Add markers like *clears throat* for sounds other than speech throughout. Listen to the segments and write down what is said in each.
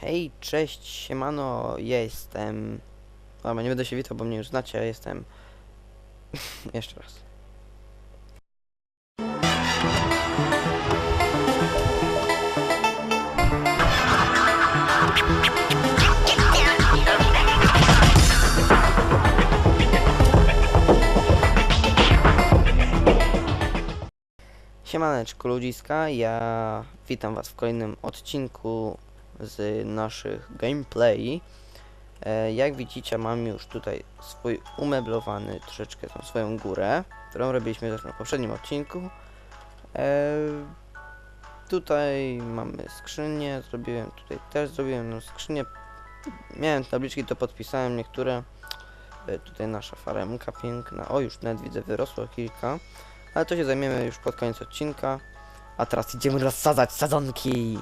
Hej, cześć, siemano, jestem... Dobra, nie będę się witał, bo mnie już znacie, jestem... *laughs* Jeszcze raz. Siemaneczko ludziska, ja witam was w kolejnym odcinku z naszych gameplay. E, jak widzicie mam już tutaj swój umeblowany troszeczkę tą swoją górę, którą robiliśmy też na poprzednim odcinku. E, tutaj mamy skrzynię, zrobiłem tutaj też zrobiłem skrzynię. Miałem tabliczki, to podpisałem niektóre. E, tutaj nasza faremka piękna. O, już nawet widzę wyrosło kilka. Ale to się zajmiemy już pod koniec odcinka. A teraz idziemy rozsadzać sadzonki.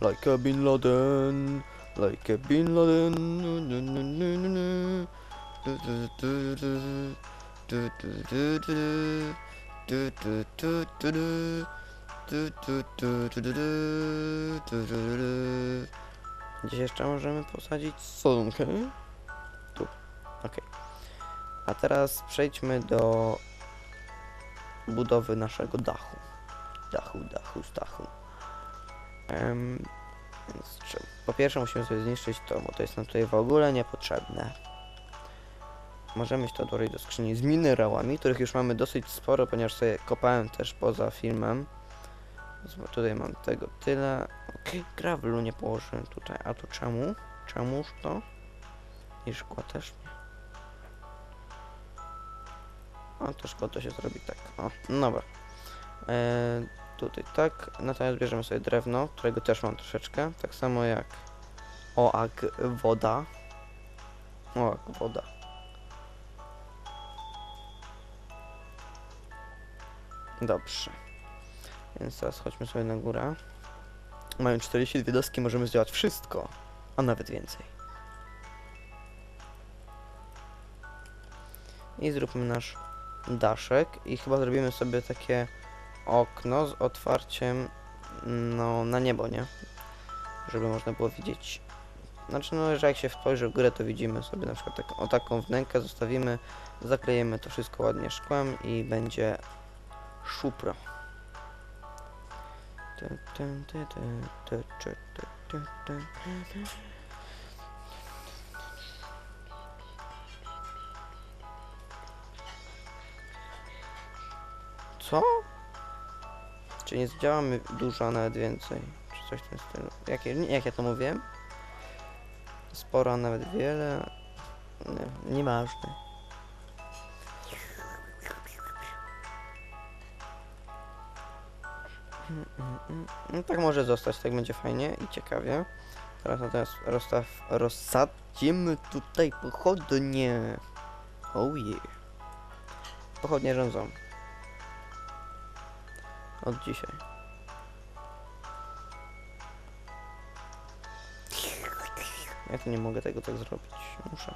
Like a Bin Laden, like a Bin Laden. Gdzieś jeszcze możemy posadzić solunkę. Tu. Ok. A teraz przejdźmy do budowy naszego dachu. Dachu, dachu, dachu. Po pierwsze musimy sobie zniszczyć to, bo to jest nam tutaj w ogóle niepotrzebne. Możemy iść to dodać do skrzyni z minerałami, których już mamy dosyć sporo, ponieważ sobie kopałem też poza filmem. Tutaj mam tego tyle. Okej, gravelu nie położyłem tutaj. A to czemu? Czemuż to? I szkła też nie. O, to szkoda, to się zrobi tak. O, no dobra. E, tutaj tak. Natomiast bierzemy sobie drewno, którego też mam troszeczkę. Tak samo jak oak woda. Oak woda. Dobrze. Więc teraz chodźmy sobie na górę. Mają 42 doski, możemy zdziałać wszystko, a nawet więcej. I zróbmy nasz daszek i chyba zrobimy sobie takie okno z otwarciem no, na niebo, nie? Żeby można było widzieć. Znaczy, no, że jak się spojrzy w górę, to widzimy sobie na przykład tak, o taką wnękę, zostawimy, zaklejemy to wszystko ładnie szkłem i będzie szupro. Co? Czy nie zdziałamy dużo, nawet więcej? Czy coś w tym stylu? Jak, jak ja to mówiłem? Sporo, nawet wiele. Nie, nieważne. No tak może zostać, tak będzie fajnie i ciekawie. Teraz natomiast rozstaw, rozsadzimy tutaj pochodnie. Oh yeah. Pochodnie rządzą. Od dzisiaj. Ja to nie mogę tego tak zrobić. Muszę.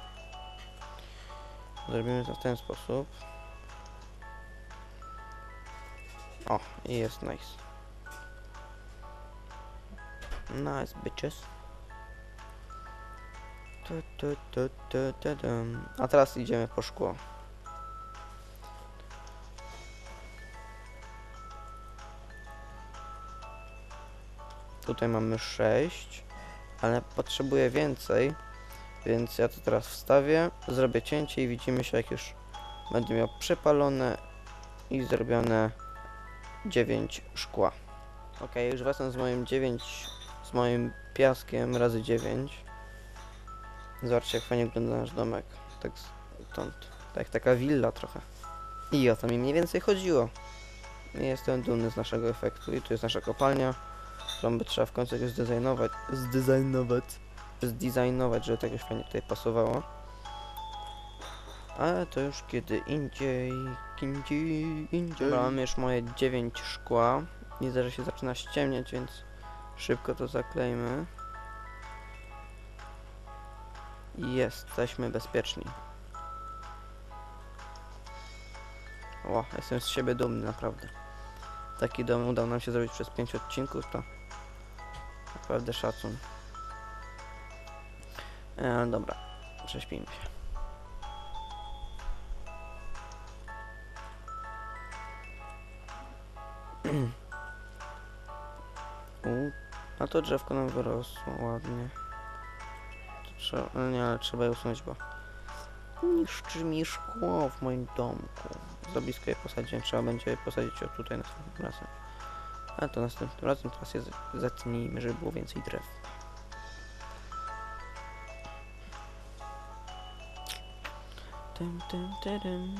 Zrobimy to w ten sposób. O, i jest nice. Nice, bitches. Tu, tu, tu, tu, tu, dum. A teraz idziemy po szkło. Tutaj mamy 6, ale potrzebuję więcej, więc ja to teraz wstawię, zrobię cięcie i widzimy się jak już będę miał przepalone i zrobione 9 szkła. Ok, już wracam z moim 9, z moim piaskiem razy 9. Zobaczcie jak fajnie wygląda nasz domek, tak stąd, tak taka willa trochę. I o to mi mniej więcej chodziło. Jestem dumny z naszego efektu i tu jest nasza kopalnia którą by trzeba w końcu jakoś zdesignować, zdesignować, zdesignować, żeby to jakoś fajnie tutaj pasowało. Ale to już kiedy indziej, indziej, indziej. Mam już moje 9 szkła. Widzę, że się zaczyna ściemniać, więc szybko to zaklejmy. Jesteśmy bezpieczni. O, jestem z siebie dumny, naprawdę. Taki dom udało nam się zrobić przez 5 odcinków, to naprawdę szacun. E, dobra, prześpijmy się. *clears throat* U, a to drzewko nam wyrosło ładnie. Trzeba, no nie, ale trzeba je usunąć, bo niszczy mi szkło w moim domku. Za blisko je posadziłem, trzeba będzie posadzić o tutaj następnym razem. A to następnym razem teraz je z- zetnijmy, żeby było więcej drzew. Tum, tum, tadam.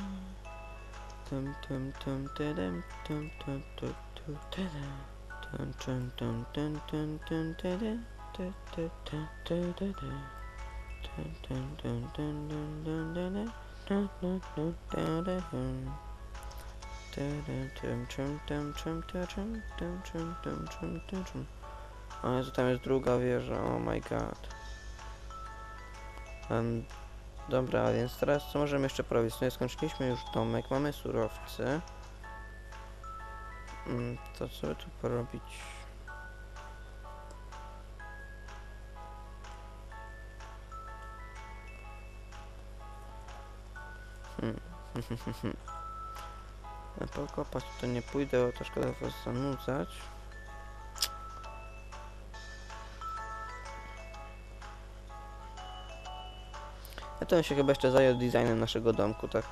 Tum, tum, tum, tadam. Tum, tum, tum, tum, tadam. Tum, tum, tum, tum, tum, tum, tadam. Tu, tu, tu, tu, tu, tu. Tum, tum, tum, tum, tum, tum. Tum, tum, tum, tum, tum, tum, tum. Tum, O Jezu, tam jest druga wieża, oh my god. Em, dobra, więc teraz co możemy jeszcze porobić? No, skończyliśmy już domek, mamy surowce. Mm, to co tu porobić? *laughs* Hmm. Pokopać to nie pójdę, bo to szkoda was zanudzać. Ja to bym się chyba jeszcze zajął designem naszego domku, tak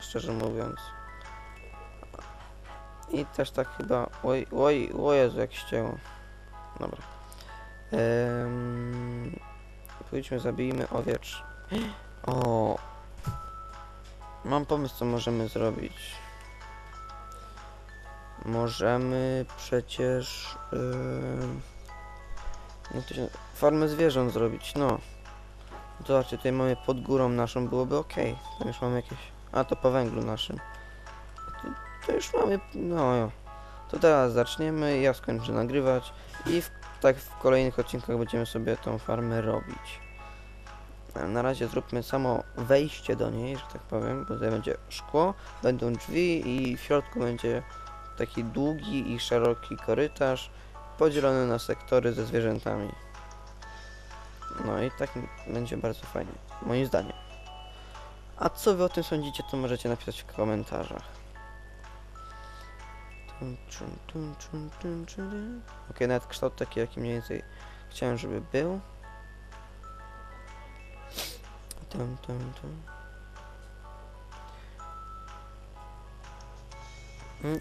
szczerze mówiąc. I też tak chyba... Oj, oj, o Jezu, jak ścięło. Dobra. Ehm, pójdźmy, zabijmy owiecz. O! *gasps* Mam pomysł, co możemy zrobić. Możemy przecież... Yy, jak to się, farmę zwierząt zrobić, no. Zobaczcie, tutaj mamy pod górą naszą, byłoby ok. Tam już mamy jakieś... A, to po węglu naszym. To, to już mamy... No, jo. To teraz zaczniemy, ja skończę nagrywać i w, tak w kolejnych odcinkach będziemy sobie tą farmę robić. Na razie zróbmy samo wejście do niej, że tak powiem, bo tutaj będzie szkło, będą drzwi i w środku będzie taki długi i szeroki korytarz podzielony na sektory ze zwierzętami. No i tak będzie bardzo fajnie, moim zdaniem. A co wy o tym sądzicie, to możecie napisać w komentarzach. Okej, nawet kształt taki, jaki mniej więcej chciałem, żeby był. Tum, tum, tum. Mm,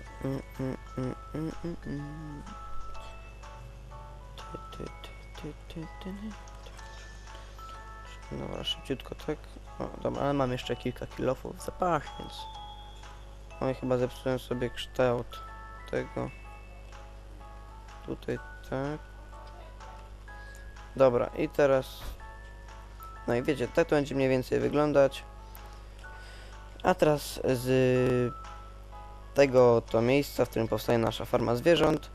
szybciutko tak. O, dobra, ale mam jeszcze kilka kilofów w zapach, więc... Oj, chyba zepsułem sobie kształt tego. Tutaj tak. Dobra, i teraz... No i wiecie, tak to będzie mniej więcej wyglądać. A teraz z tego to miejsca, w którym powstaje nasza farma zwierząt,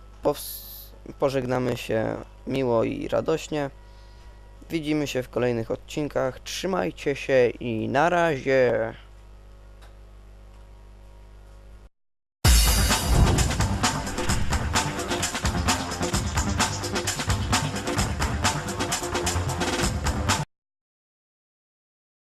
pożegnamy się miło i radośnie. Widzimy się w kolejnych odcinkach. Trzymajcie się i na razie.